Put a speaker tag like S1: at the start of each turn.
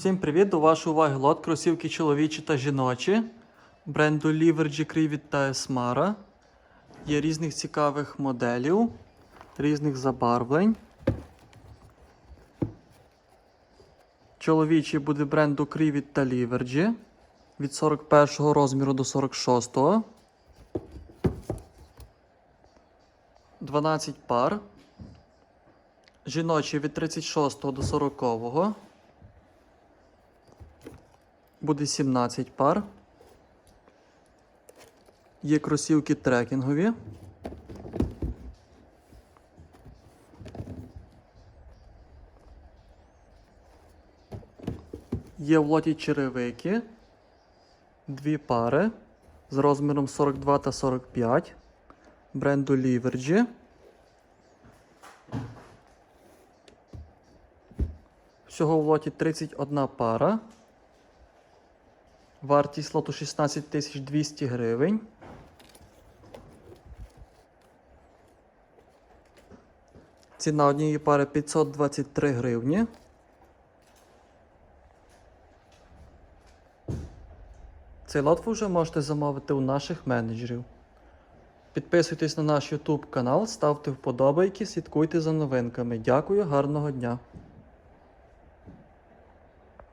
S1: Всім привіт! До вашої уваги лот кросівки чоловічі та жіночі бренду Livergy Crivit та Esmara. Є різних цікавих моделів, різних забарвлень. Чоловічий буде бренду Crivit та Livergy від 41 розміру до 46. 12 пар. Жіночий від 36 до 40. Буде 17 пар. Є кросівки трекінгові. Є в лоті черевики. Дві пари з розміром 42 та 45 бренду Livergy. Всього в лоті 31 пара. Вартість лоту 16 200 гривень. Ціна однієї пари 523 гривні. Цей лот ви вже можете замовити у наших менеджерів. Підписуйтесь на наш YouTube канал, ставте вподобайки, слідкуйте за новинками. Дякую, гарного дня!